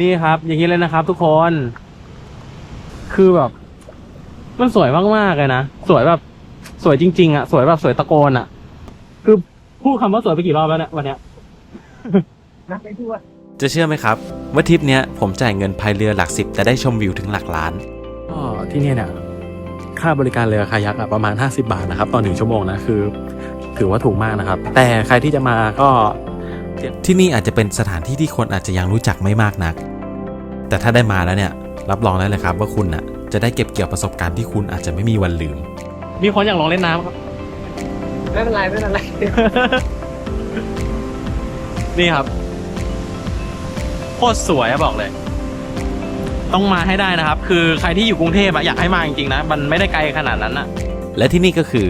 นี่ครับ อย่างนี้เลยนะครับ ทุกคน คือแบบ มันสวยมากๆเลยนะ สวยแบบ สวยจริงๆอะ สวยแบบสวยตะโกนอะ คือพูดคำว่าสวยไปกี่รอบแล้วเนี่ยวันเนี้ย นับไม่ถ้วน จะเชื่อไหมครับว่าทริปเนี้ยผมจ่ายเงินพายเรือหลักสิบแต่ได้ชมวิวถึงหลักล้าน ก็ที่เนี่ยเนี่ยค่าบริการเรือคายักอะประมาณ 50 บาทนะครับตอนหนึ่งชั่วโมงนะคือ ถือว่าถูกมากนะครับ แต่ใครที่จะมาก็ ที่นี่อาจจะเป็นสถานที่ที่คนอาจจะยังรู้จักไม่มากนัก แต่ถ้าได้มาแล้วเนี่ย รับรองได้เลยครับว่าคุณน่ะจะได้เก็บเกี่ยวประสบการณ์ที่คุณอาจจะไม่มีวันลืม มีคนอยากลองเล่นน้ำครับ ไม่เป็นไรไม่เป็นไร นี่ครับโคตรสวยอะบอกเลย ต้องมาให้ได้นะครับ คือใครที่อยู่กรุงเทพอะอยากให้มาจริงๆนะ มันไม่ได้ไกลขนาดนั้นอะและที่นี่ก็คือ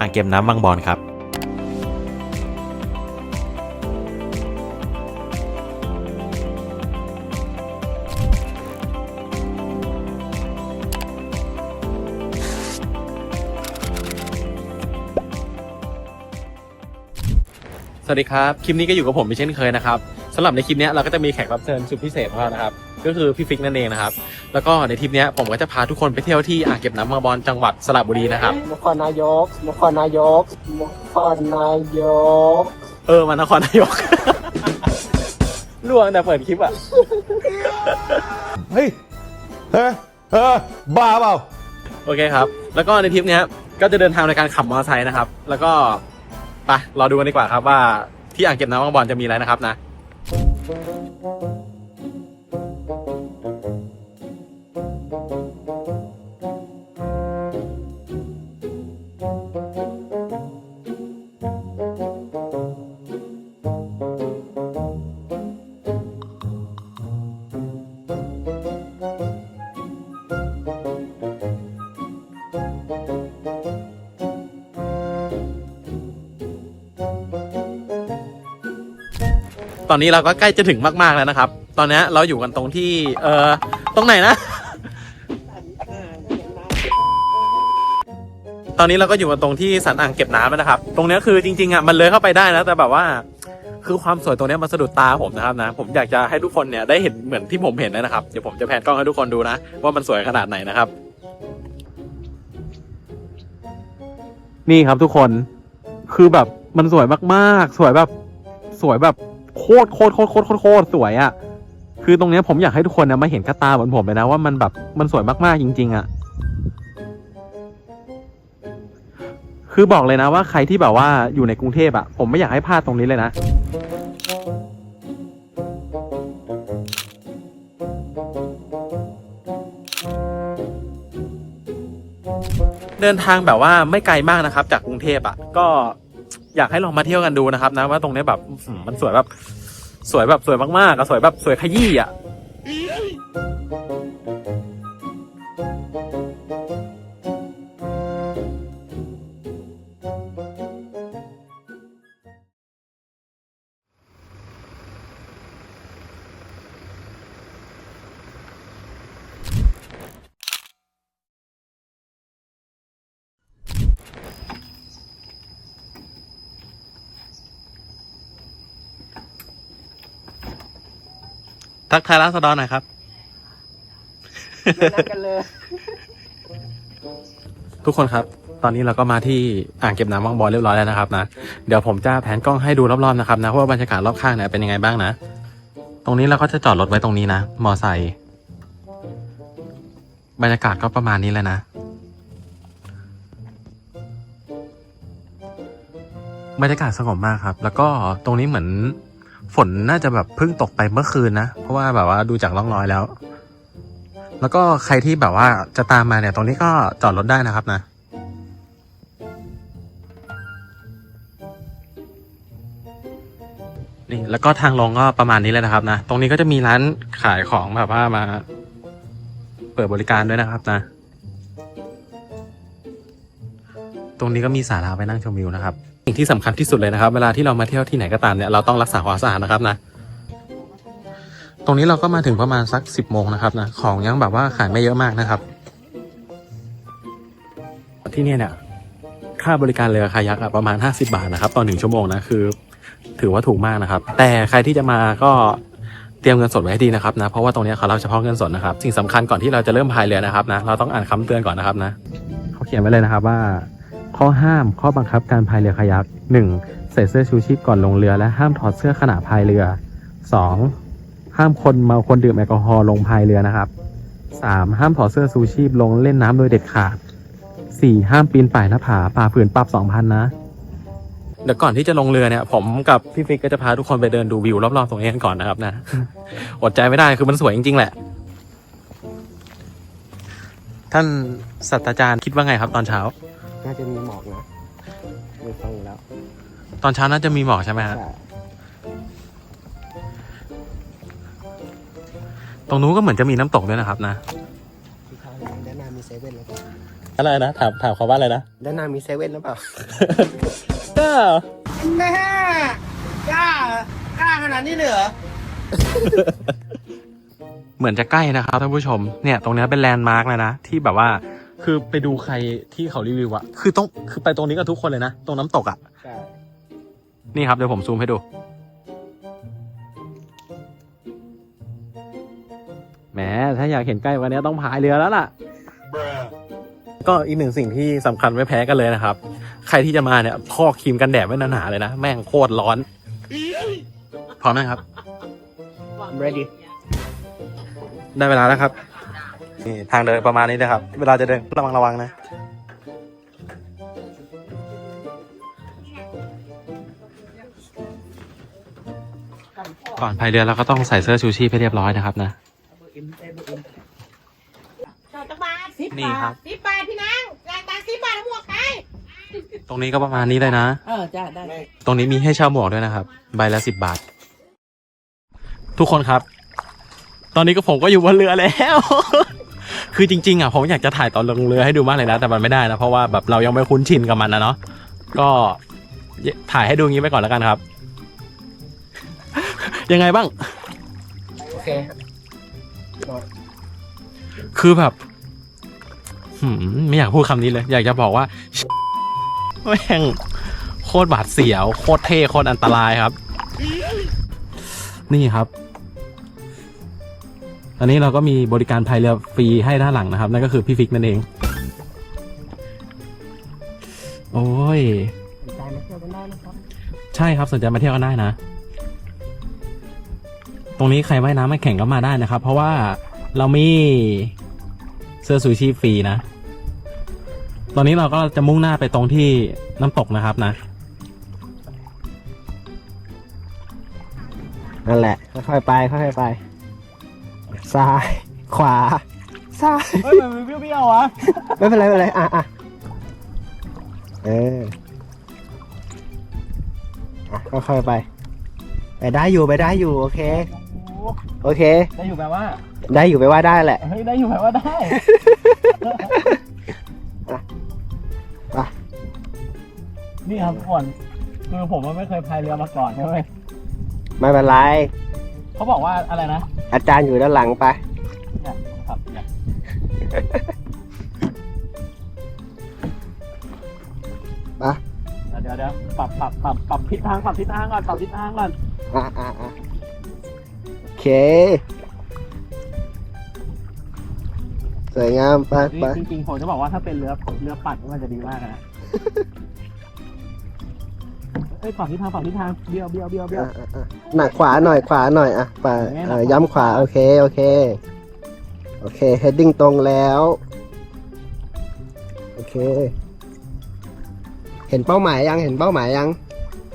อ่างเก็บน้ำบางบอนครับ วัสดีครับ คลิปนี้ก็อยู่กับผมเป็นเช่นเคยนะครับสำหรับในคลิปเนี้ยเราก็จะมีแขกรับเชิญสุดพิเศษของเรานะครับ ก็คือพี่ฟิกนั่นเองนะครับ แล้วก็ในทริปเนี้ยผมก็จะพาทุกคนไปเที่ยวที่อ่างเก็บน้ำบางบอนจังหวัดสระบุรีนะครับนครนายกนครนายกนครนายก เออมานครนายกล่วงแต่เปิดคลิปอะเฮ้ยเฮ้ยเออบ้าเปล่าโอเคครับ แล้วก็ในทริปเนี้ยก็จะเดินทางในการขับมอเตอร์ไซค์นะครับ แล้วก็ ไปรอดูกันดีกว่าครับว่าที่อ่างเก็บน้ำบางบอนจะมีอะไรนะครับนะ ตอนนี้เราก็ใกล้จะถึงมากๆแล้วนะครับ ตอนนี้เราอยู่กันตรงที่เอ่อตรงไหนนะ ตอนนี้เราก็อยู่กันตรงที่สันอ่างเก็บน้ำนะครับ ตรงนี้คือจริงๆอะมันเลยเข้าไปได้นะแต่แบบว่า คือความสวยตรงนี้มันสะดุดตาผมนะครับนะ ผมอยากจะให้ทุกคนเนี่ยได้เห็นเหมือนที่ผมเห็นนะครับเดี๋ยวผมจะแพนกล้องให้ทุกคนดูนะ ว่ามันสวยขนาดไหนนะครับ นี่ครับทุกคนคือแบบมันสวยมากๆ สวยแบบ สวยแบบ โคตรโคตรโคตรโคตรโคตรคตรสวยอะ่ะ คือตรงเนี้ยผมอยากให้ทุกคนนะมาเห็นกระตาเหมือนผมเลยนะว่ามันแบบมันสวยมากๆจริง ๆอะ่ะ คือบอกเลยนะว่าใครที่แบบว่าอยู่ในกรุงเทพอะ่ะ ผมไม่อยากให้พลาดตรงนี้เลยนะเดินทางแบบว่าไม่ไกลมากนะครับ จากกรุงเทพอะ่ะ ก็ อยากให้ลองมาเที่ยวกันดูนะครับนะว่าตรงนี้แบบมันสวยแบบ สวยแบบสวยมากๆอะสวยแบบสวยขยี้อะ ทักทายรัศดรหน่อยครับไม่นัดกันเลย ทุกคนครับ ตอนนี้เราก็มาที่อ่างเก็บน้ำวังบอลเรียบร้อยแล้วนะครับนะ เดี๋ยวผมจะแผนกล้องให้ดูรอบๆนะครับนะว่าบรรยากาศรอบข้างเนี่ยเป็นยังไงบ้างนะ ตรงนี้เราก็จะจอดรถไว้ตรงนี้นะ มอไซค์บรรยากาศก็ประมาณนี้เลยนะ บรรยากาศสงบมากครับ แล้วก็ตรงนี้เหมือน ฝนน่าจะแบบเพิ่งตกไปเมื่อคืนนะ เพราะว่าแบบว่าดูจากร่องรอยแล้ว แล้วก็ใครที่แบบว่าจะตามมาเนี่ย ตรงนี้ก็จอดรถได้นะครับนะ นี่แล้วก็ทางลงก็ประมาณนี้เลยนะครับนะ ตรงนี้ก็จะมีร้านขายของแบบว่ามา เปิดบริการด้วยนะครับนะ ตรงนี้ก็มีศาลาไปนั่งชมวิวนะครับ สิ่งที่สำคัญที่สุดเลยนะครับ เวลาที่เรามาเที่ยวที่ไหนก็ตามเนี่ยเราต้องรักษาความสะอาดนะครับนะ ตรงนี้เราก็มาถึงประมาณสักสิบโมงนะครับนะของยังแบบว่าขายไม่เยอะมากนะครับ ที่เนี่ยเนี่ยค่าบริการเรือคายักประมาณ 50 บาทนะครับต่อหนึ่งชั่วโมงนะคือ ถือว่าถูกมากนะครับ แต่ใครที่จะมาก็เตรียมเงินสดไว้ให้ดีนะครับนะเพราะว่าตรงนี้เขารับเฉพาะเงินสดนะครับ สิ่งสำคัญก่อนที่เราจะเริ่มพายเรือนะครับนะเราต้องอ่านคำเตือนก่อนนะครับนะ เขาเขียนไว้เลยนะครับว่า ข้อห้ามข้อบังคับการพายเรือคายัก 1. ใส่เสื้อชูชีพก่อนลงเรือและห้ามถอดเสื้อขณะพายเรือ 2. ห้ามคนเมาคนดื่มแอลกอฮอล์ลงพายเรือนะครับ 3. ห้ามถอดเสื้อชูชีพลงเล่นน้ำโดยเด็ดขาด 4. ห้ามปีนป่ายหน้าผาป่าฝืนปรับ 2,000 นะ เดี๋ยวก่อนที่จะลงเรือเนี่ย ผมกับพี่ฟิกก็จะพาทุกคนไปเดินดูวิวรอบๆตรงนี้กันก่อนนะครับนะ อดใจไม่ได้คือมันสวยจริงๆแหละ ท่านศาสตราจารย์คิดว่าไงครับตอนเช้า น่าจะมีหมอกนะดูฟังแล้วตอนเช้าน่าจะมีหมอกใช่ไหมฮะ ใช่ตรงนู้นก็เหมือนจะมีน้ำตกด้วยนะครับนะ ที่ข้างหลังด้านหน้ามีเซเว่นหรือเปล่าอะไรนะ ถามถามเขาว่าอะไรนะ ด้านหน้ามีเซเว่นหรือเปล่า ก็แม่กล้ากล้าขนาดนี้เลยเหรอ เหมือนจะใกล้นะครับท่านผู้ชม เนี่ย ตรงเนี้ยเป็นแลนด์มาร์กเลยนะ ที่แบบว่า คือไปดูใครที่เขารีวิวอะคือต้องคือไปตรงนี้กันทุกคนเลยนะ ตรงน้ำตกอะใช่นี่ครับเดี๋ยวผมซูมให้ดู แหมถ้าอยากเห็นใกล้กวันนี้ต้องพายเรือแล้วล่ะ ก็อีกหนึ่งสิ่งที่สำคัญไม่แพ้กันเลยนะครับ ใครที่จะมาเนี่ยพอกครีมกันแดดไว้หนาๆเลยนะ แม่งโคตรร้อน พร้อมนะครับ ready ได้เวลาแล้วครับ นี่ทางเดินประมาณนี้นะครับ เวลาจะเดินระวังระวังนะ ก่อนพายเรือเราก็ต้องใส่เสื้อชูชีพให้เรียบร้อยนะครับนะ จอดจักบาทสิบนี่บาครัทบสิบบาทพี่นางรายตังสิบบาทแล้วหมวกใครตรงนี้ก็ประมาณนี้เลยนะ เออจ้าได้ ตรงนี้มีให้เช่าหมวกด้วยนะครับ ใบละสิบบาท ทุกคนครับ ตอนนี้ก็ผมก็อยู่บนเรือแล้ว คือจริงๆอะผมอยากจะถ่ายตอนลงเรือให้ดูมากเลยนะ แต่มันไม่ได้นะ เพราะว่าแบบเรายังไม่คุ้นชินกับมันนะเนาะก็ถ่ายให้ดูงี้ไปก่อนแล้วกันครับ ยังไงบ้าง โอเคคือแบบหืมไม่อยากพูดคำนี้เลย อยากจะบอกว่าแม่งโคตรบาดเสียว โคตรเท่โคตรอันตรายครับ นี่ครับต อนนี้เราก็มีบริการพายเรือฟรีให้ด้านหลังนะครับ นั่นก็คือพี่ฟิกนั่นเอง โอ้ย สนใจมาเที่ยวกันได้นะครับใช่ครับสนใจมาเที่ยวกันได้นะ ตรงนี้ใครว่ายน้ำไม่แข่งก็มาได้นะครับ เพราะว่าเรามีเสื้อซูชิฟรีนะ ตอนนี้เราก็จะมุ่งหน้าไปตรงที่น้ำตกนะครับนะ นั่นแหละค่อยๆไปค่อยๆไป ซ้าย ขวา ซ้าย เฮ้ยมันเปรี้ยวๆวะไม่เป็นไรไม่เป็นไร อะอะเอออะค่อยๆไป ไปได้อยู่ไปได้อยู่ โอเค โอเค ได้อยู่แปลว่าได้อยู่ไปว่าได้แหละ เฮ้ยได้อยู่แปลว่าได้ไป นี่ครับทุกคนคือผมไม่เคยพายเรือมาก่อนใช่ไหมไม่เป็นไร เขาบอกว่าอะไรนะอาจารย์อยู่ด้านหลังไปเนี่ยครับเนี่ยไปเดี๋ยวเดี๋ยวปรับปรับปรับปรับทิศทางปรับทิศทางก่อนปรับทิศทางก่อนอะอะอะโอเค สวยงามไปไปจริงๆผมจะบอกว่าถ้าเป็นเรือเรือปัดมันจะดีมากนะ เอ้ยปรับทิศทางปรับทิศทางเบี้ยวเบี้ยวเบี้ยวเบี้ยว อะอะอะหนักขวาหน่อยขวาหน่อยอะไปอย่างเงี้ยเอหนักอขวาย้ำขวาโอเคโอเคโอเค heading ตรงแล้วโอเค เห็นเป้าหมายยังเห็นเป้าหมายยัง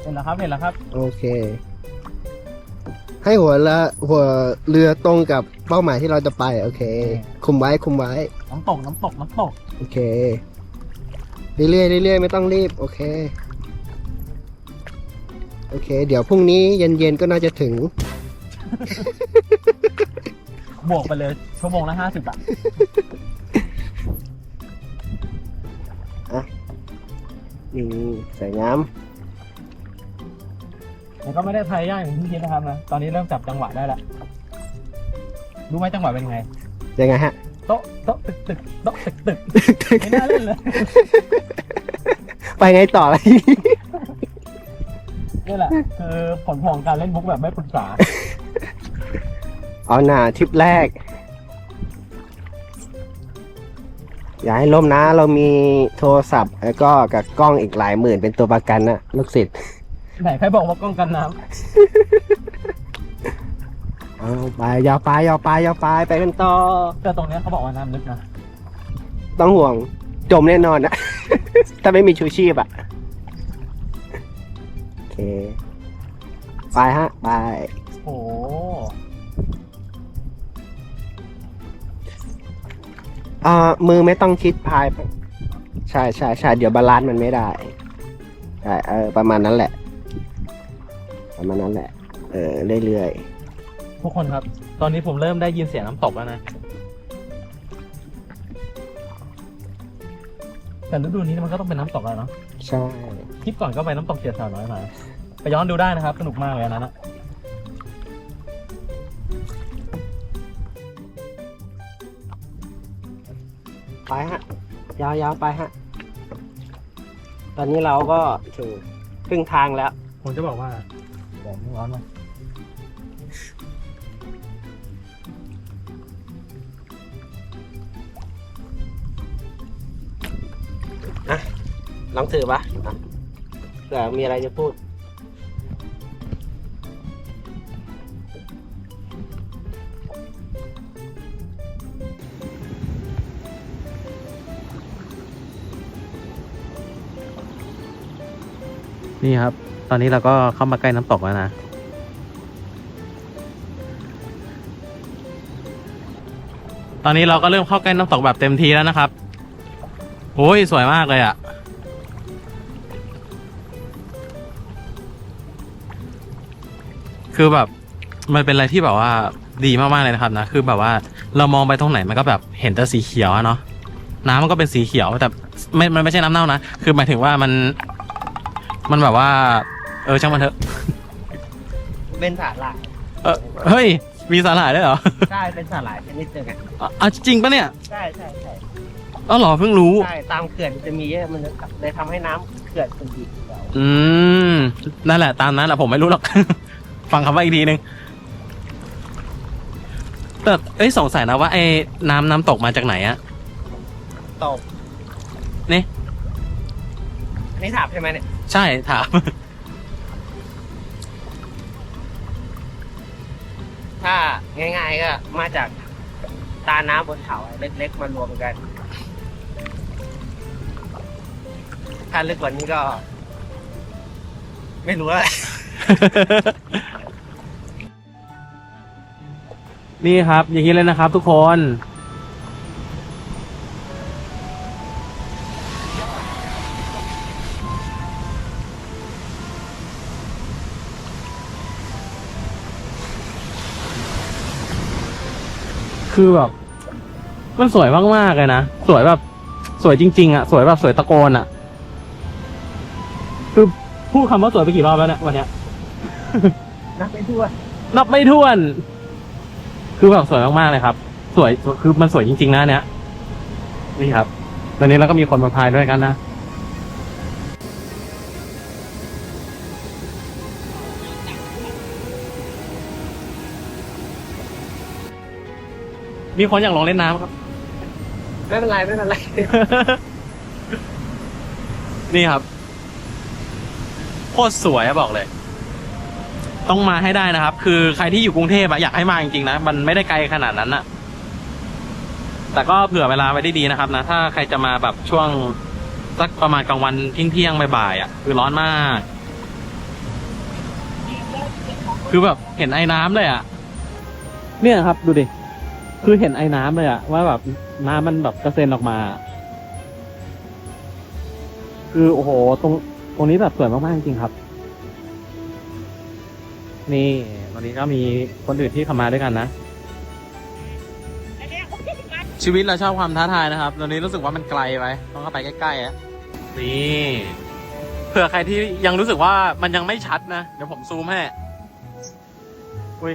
เห็นแล้วครับเห็นแล้วครับโอเค ให้หัวเรือหัวเรือตรงกับเป้าหมายที่เราจะไป โอเค คุมไว้คุมไว้ น้ำตกน้ำตกน้ำตกโอเค เรื่อยๆเรื่อยๆไม่ต้องรีบ โอเค โอเค เดี๋ยวพรุ่งนี้เย็นๆก็น่าจะถึง บวกไปเลยชั่วโมงละห้าสิบอะนี่สวยงามแต่ก็ไม่ได้พายยากอย่างที่คิดนะครับนะตอนนี้เริ่มจับจังหวะได้แล้วรู้ไหมจังหวะเป็นยังไงยังไงฮะ โต๊ะโต๊ะตึกตึกโต๊ะตึกตึกไม่น่าเล่นเลย ไปไงต่อเลย นี่แหละ คือผลพวงการเล่นมุกแบบไม่ปรึกษา เอาหน่าทริปแรก อย่าให้ล่มนะ เรามีโทรศัพท์ แล้วก็กับกล้องอีกหลายหมื่นเป็นตัวประกันนะลูกศิษย์ไหนใครบอกว่ากล้องกันน้เอาไปยาวไปยาวไปยาวไปไปกันต่อำแต่ตรงเนี้ยเขาบอกว่าน้ำลึกนะ ต้องห่วงจมแน่นอนนะ ถ้าไม่มีชูชีพอะโอ เค ไปฮะ ไป โอ้อ่า มือไม่ต้องชิดพายไปใช่ใช่ใช่เดี๋ยวบาลานซ์มันไม่ได้ใช่เออ ประมาณนั้นแหละ ประมาณนั้นแหละ เออ เรื่อยทุกคนครับ ตอนนี้ผมเริ่มได้ยินเสียงน้ำตกแล้วนะ แต่ฤดูนี้มันก็ต้องเป็นน้ำตกแล้วเนาะ ๆ ใช่ คลิปก่อนก็ไปน้ำตกเจ็ดสาวน้อยมา ไปย้อนดูได้นะครับ สนุกมากเลยอันนั้นนะไปฮะ ยาวๆไปฮะ ตอนนี้เราก็ถึงครึ่งทางแล้ว ผมจะบอกว่าแดดไม่ร้อนมากลองถือปะอะเผื่อมีอะไรจะพูด นี่ครับ ตอนนี้เราก็เข้ามาใกล้น้ำตกแล้วนะ ตอนนี้เราก็เริ่มเข้าใกล้น้ำตกแบบเต็มทีแล้วนะครับ โอ้ย สวยมากเลยอะ่ะ คือแบบมันเป็นอะไรที่แบบว่าดีมากๆเลยนะครับนะ คือแบบว่าเรามองไปตรงไหนมันก็แบบเห็นแต่สีเขียวอะเนาะน้ำมันก็เป็นสีเขียวแต่ไม่มันไม่ใช่น้ำเน่านะ คือหมายถึงว่ามัน มันแบบว่า เออช่างมันเถอะ เป็นสาหร่ายเออเฮ้ย มีสาหร่ายด้วยเหรอใช่เป็นสาหร่ายชนิดหนึ่งอะอะอะจริงปะเนี่ยใช่ใช่ใช่อ๋อเหรอเพิ่งรู้ ใช่ตามเขื่อนจะมีเยอะมันเลยทำให้น้ำเขื่อนเป็นสีเขียว อืม นั่นแหละตามนั้นแหละผมไม่รู้หรอก ฟังคำว่าอีกทีนึงแต่เอ้ยสงสัยนะว่าไอ้น้ำน้ำตกมาจากไหนอะตกนี่อันนี่ถามใช่ไหมเนี่ยใช่ถาม ถ้าง่าย ๆก็มาจากตาน้ำบนเขาเล็กๆมารวมกัน ถ้าลึกกว่านี้ก็ ไม่รู้แล้วแหละ นี่ครับ อย่างนี้เลยนะครับทุกคน คือแบบ มันสวยมากๆเลยนะ สวยแบบ สวยจริง ๆอะสวยแบบสวยตะโกนอะคือพูดคำว่าสวยไปกี่รอบแล้วเนี่ยวันเนี้ย นับไปทั่วนับไม่ถ้วน คือแบบสวยมากๆเลยครับ สวยคือมันสวยจริงๆนะเนี่ยนี่ครับ ตอนนี้เราก็มีคนมาพายด้วยกันนะ มีคนอยากลองเล่นน้ำครับ ไม่เป็นไรไม่เป็นไร นี่ครับ โคตรสวยอะบอกเลย ต้องมาให้ได้นะครับ คือใครที่อยู่กรุงเทพอะอยากให้มาจริงๆนะ มันไม่ได้ไกลขนาดนั้นอะแต่ก็เผื่อเวลาไว้ได้ดีนะครับนะ ถ้าใครจะมาแบบช่วงสักประมาณกลางวันเที่ยงๆบ่ายๆอะคือร้อนมาก คือแบบเห็นไอ้น้ำเลยอะเนี่ยครับดูดิ คือเห็นไอ้น้ำเลยอะว่าแบบน้ำมันแบบกระเซ็นออกมา คือโอ้โหตรงตรงนี้แบบสวยมากๆจริงครับ นี่วันนี้ก็มีคนอื่นที่เข้ามาด้วยกันนะ ชีวิตเราชอบความท้าทายนะครับ ตอนนี้รู้สึกว่ามันไกลไปต้องเข้าไปใกล้ๆอะนี่เผื่อใครที่ยังรู้สึกว่ามันยังไม่ชัดนะ เดี๋ยวผมซูมให้อุ้ย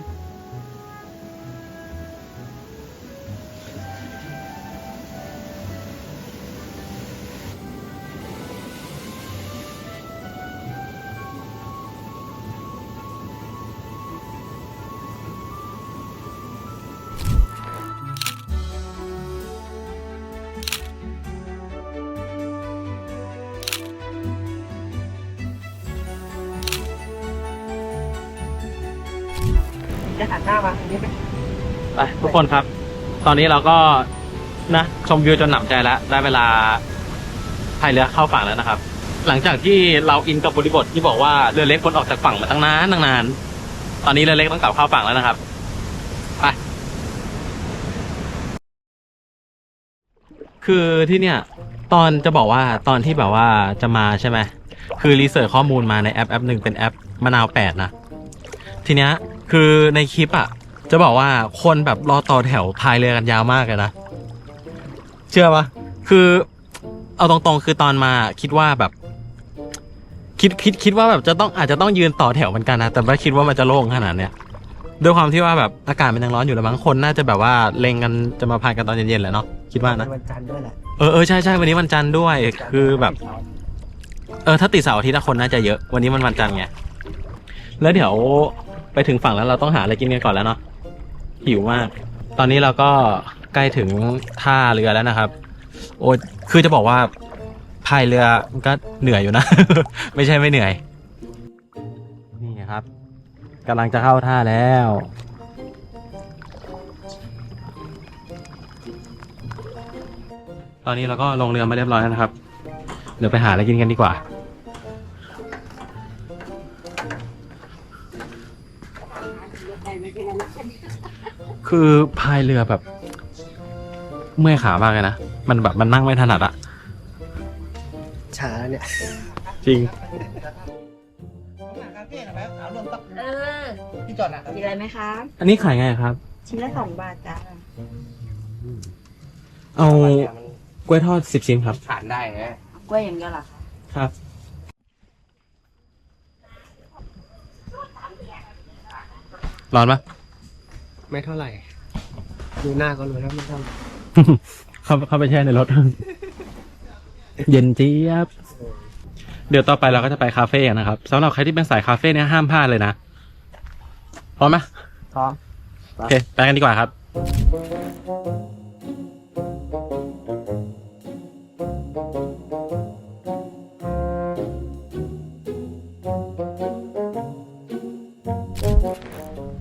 กคนครับ ตอนนี้เราก็นะชมวิวจนหนำใจแล้ว ได้เวลาพายเรือเข้าฝั่งแล้วนะครับ หลังจากที่เราอินกับบริบทที่บอกว่าเรือเล็กคนออกจากฝั่งมาตั้งนานตั้งนาน ตอนนี้เรือเล็กต้องกลับเข้าฝั่งแล้วนะครับ ไป คือที่เนี่ย ตอนจะบอกว่าตอนที่แบบว่าจะมาใช่ไหม คือรีเสิร์ชข้อมูลมาในแอปแอปหนึ่งเป็นแอปมะนาวแปดนะ ทีเนี้ย คือในคลิปอะ จะบอกว่าคนแบบรอต่อแถวพายเรือกันยาวมากเลยนะ เชื่อปะคือเอาตรงๆ คือตอนมาคิดว่าแบบ คิดคิดคิดว่าแบบจะต้องอาจจะต้องยืนต่อแถวเหมือนกันนะแต่ไม่คิดว่ามันจะโล่งขนาดเนี้ยด้วยความที่ว่าแบบอากาศมันยังร้อนอยู่แล้วบางคนน่าจะแบบว่าเล็งกันจะมาพายกันตอนเย็นๆแหละเนาะคิดว่านะวันจันทร์ด้วยแหละเออเออใช่ใช่วันนี้วันจันทร์ด้วยคือแบบเออถ้าติดเสาร์อาทิตย์อะคนน่าจะเยอะวันนี้มันวันจันทร์ไงแล้วเดี๋ยวไปถึงฝั่งแล้วเราต้องหาอะไรกินกันก่อนแล้วเนาะ หิวมาก ตอนนี้เราก็ใกล้ถึงท่าเรือแล้วนะครับ โอ้คือจะบอกว่าพายเรือมันก็เหนื่อยอยู่นะ ไม่ใช่ไม่เหนื่อย นี่ครับกำลังจะเข้าท่าแล้วตอนนี้เราก็ลงเรือมาเรียบร้อยแล้วนะครับ เดี๋ยวไปหาอะไรกินกันดีกว่า คือพายเรือแบบ เมื่อยขามากเลยนะ มันแบบมันนั่งไม่ถนัดอะช้าเนี่ย จริง เออพี่จอดนะมีอะไรไหมคะอันนี้ขายไงครับ ชิ้นละสองบาทจ้าเอากล้วยทอดสิบชิ้นครับ ผ่านได้ไงกล้วยอย่างเดียวเหรอคะครับ ร้อนปะ ไม่เท่าไหร่ ดูหน้าก็รู้แล้วไม่เท่าไหร่เข้าเข้าไปแช่ในรถ เย็นเจี๊ยบ เดี๋ยวต่อไปเราก็จะไปคาเฟ่กันนะครับสำหรับใครที่เป็นสายคาเฟ่เนี่ยห้ามพลาดเลยนะพร้อมไหมพร้อม โอเค ไปกันดีกว่าครับ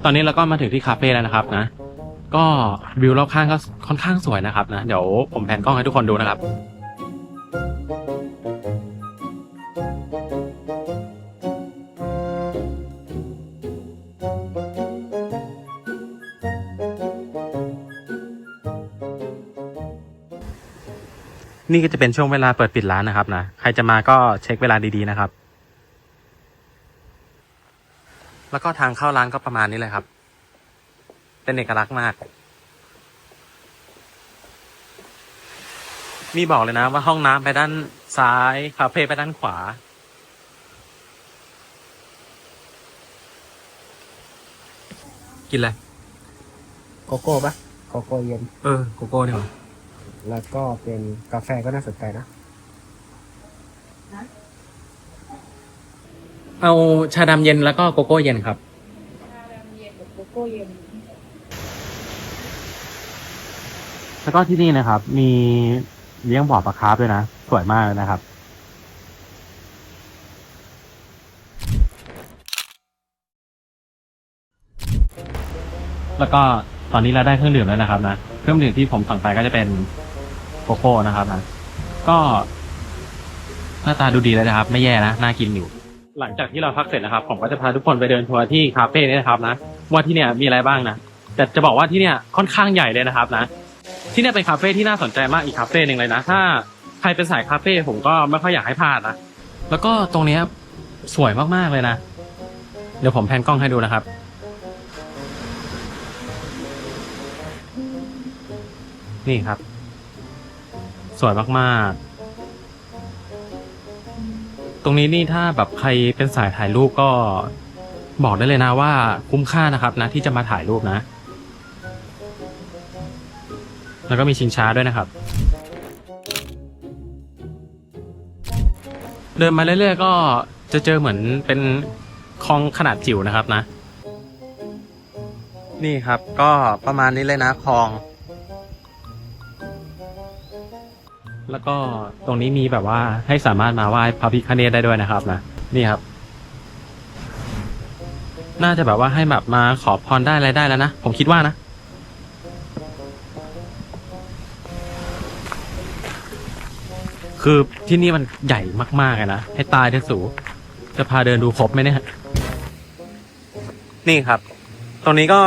อนนี้เราก็มาถึงที่คาเฟ่แล้วนะครับนะ ก็วิวรอบข้างก็ค่อนข้างสวยนะครับนะเดี๋ยวผมแผนกล้องให้ทุกคนดูนะครับนี่ก็จะเป็นช่วงเวลาเปิดปิดร้านนะครับนะ ใครจะมาก็เช็คเวลาดีๆนะครับ แล้วก็ทางเข้าร้านก็ประมาณนี้เลยครับ เป็นเอกลักษณ์มาก มีบอกเลยนะว่าห้องน้ำไปด้านซ้ายคาเฟ่ไปด้านขวา กินอะไรโกโก้ปะโกโก้เย็น เออโกโก้ดีกว่าแล้วก็เป็นกาแฟก็น่าสนใจนะ เอาชาดำเย็นแล้วก็โกโก้เย็นครับโกโก้เย็น แล้วก็ที่นี่นะครับ มีเลี้ยงบ่อปลาคาร์ฟด้วยนะ สวยมากเลยนะครับ แล้วก็ตอนนี้เราได้เครื่องดื่มแล้วนะครับนะ เครื่องดื่มที่ผมสั่งไปก็จะเป็นโกโก้นะครับนะ ก็หน้าตาดูดีเลยนะครับ ไม่แย่นะ น่ากินอยู่ หลังจากที่เราพักเสร็จนะครับ ผมก็จะพาทุกคนไปเดินทัวร์ที่คาเฟ่นี้นะครับนะว่าที่เนี่ยมีอะไรบ้างนะแต่จะบอกว่าที่เนี่ยค่อนข้างใหญ่เลยนะครับนะ ที่เนี่ยเป็นคาเฟ่ที่น่าสนใจมากอีกคาเฟ่หนึ่งเลยนะ ถ้าใครเป็นสายคาเฟ่ผมก็ไม่ค่อยอยากให้พลาดนะแล้วก็ตรงเนี้ยสวยมากๆเลยนะ เดี๋ยวผมแพนกล้องให้ดูนะครับ นี่ครับ สวยมากๆ ตรงนี้นี่ถ้าแบบใครเป็นสายถ่ายรูปก็บอกได้เลยนะว่าคุ้มค่านะครับนะที่จะมาถ่ายรูปนะ แล้วก็มีชิงช้าด้วยนะครับ เดินมาเรื่อยๆก็จะเจอเหมือนเป็นคลองขนาดจิ๋วนะครับนะ นี่ครับก็ประมาณนี้เลยนะคลอง แล้วก็ตรงนี้มีแบบว่าให้สามารถมาไหว้พระพิฆเนศได้ด้วยนะครับนะนี่ครับ น่าจะแบบว่าให้แบบมาขอพรได้อะไรได้แล้วนะ ผมคิดว่านะ คือที่นี่มันใหญ่มากๆเลยนะ ให้ตายเถอะสู จะพาเดินดูครบไหมเนี่ย นี่ครับ ตรงนี้ก็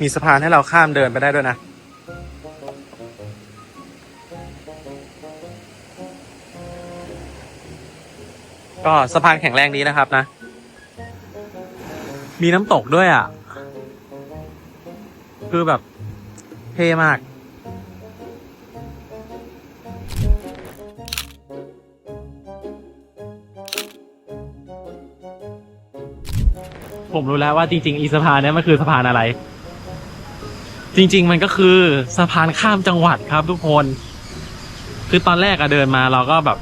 มีสะพานให้เราข้ามเดินไปได้ด้วยนะ ก็สะพานแข็งแรงดีนะครับนะ มีน้ำตกด้วยอะ คือแบบเท่มากผมรู้แล้วว่าจริงๆ อีสะพานเนี้ยมันคือสะพานอะไร จริง ๆ มันก็คือสะพานข้ามจังหวัดครับทุกคน คือตอนแรกอะเดินมาเราก็แบบ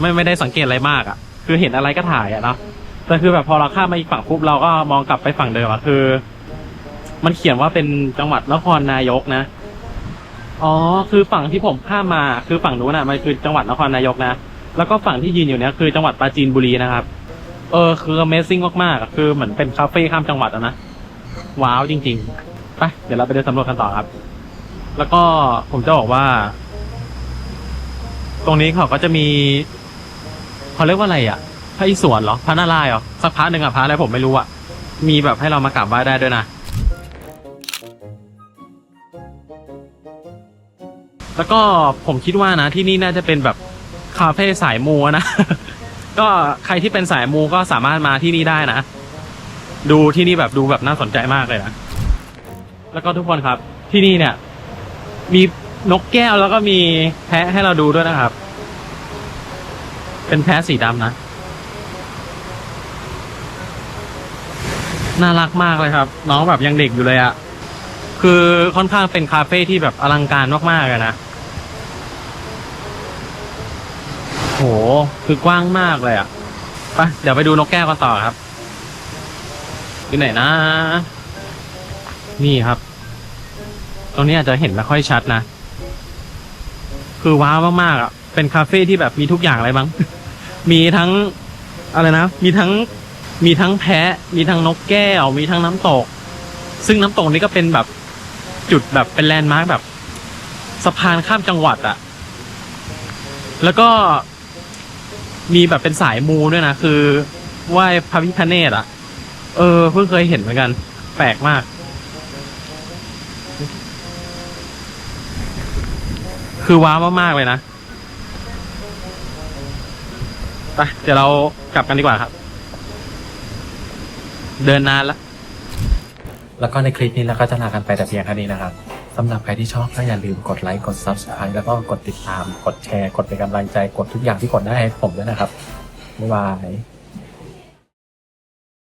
ไม่ไม่ได้สังเกตอะไรมากอะคือเห็นอะไรก็ถ่ายอะเนาะแต่คือแบบพอเราข้ามมาอีกฝั่งปุ๊บเราก็มองกลับไปฝั่งเดิมอะคือ มันเขียนว่าเป็นจังหวัดนครนายกนะอ๋อ คือฝั่งที่ผมข้ามมาคือฝั่งนู้นอะมันคือจังหวัดนครนายกนะแล้วก็ฝั่งที่ยืนอยู่เนี้ยคือจังหวัดปราจีนบุรีนะครับ เออคือ Amazing มากๆอะคือเหมือนเป็นคาเฟ่ข้ามจังหวัดอะนะว้าวจริงๆไปเดี๋ยวเราไปเดินสำรวจกันต่อครับ แล้วก็ผมจะบอกว่า ตรงนี้เขาก็จะมี เขาเรียกว่าอะไรอะพระอิศวรเหรอพระนารายณ์เหรอสักพระหนึ่งอะพระอะไรผมไม่รู้อะมีแบบให้เรามากราบไหว้ได้ด้วยนะ แล้วก็ผมคิดว่านะที่นี่น่าจะเป็นแบบคาเฟ่สายมูนะ ก็ใครที่เป็นสายมูก็สามารถมาที่นี่ได้นะ ดูที่นี่แบบดูแบบน่าสนใจมากเลยนะ แล้วก็ทุกคนครับที่นี่เนี่ย มีนกแก้วแล้วก็มีแพะให้เราดูด้วยนะครับ เป็นแพะสีดำนะ น่ารักมากเลยครับ น้องแบบยังเด็กอยู่เลยอะคือค่อนข้างเป็นคาเฟ่ที่แบบอลังการมากๆเลยนะ โห คือกว้างมากเลยอะไปเดี๋ยวไปดูนกแก้วกันต่อครับอยู่ไหนนะ นี่ครับ ตรงนี้อาจจะเห็นไม่ค่อยชัดนะ คือว้าวมากๆอะ เป็นคาเฟ่ที่แบบมีทุกอย่างเลยมั้งมีทั้งอะไรนะ มีทั้งมีทั้งแพะ มีทั้งนกแก้ว มีทั้งน้ำตก ซึ่งน้ำตกนี้ก็เป็นแบบจุดแบบเป็นแลนด์มาร์คแบบสะพานข้ามจังหวัดอะแล้วก็มีแบบเป็นสายมูด้วยนะ คือไหว้พระพิฆเนศอะเออ เพิ่งเคยเห็นเหมือนกัน แปลกมาก คือว้าวมากๆเลยนะ ไปเดี๋ยวเรากลับกันดีกว่าครับ เดินนานแล้วแล้วก็ในคลิปนี้เราก็จะลากันไปแต่เพียงเท่านี้นะครับสำหรับใครที่ชอบก็อย่าลืมกดไลค์กด Subscribe แล้วก็กดติดตาม กดแชร์ กดเป็นกำลังใจกดทุกอย่างที่กดได้ให้ผมด้วยนะครับบ๊ายบาย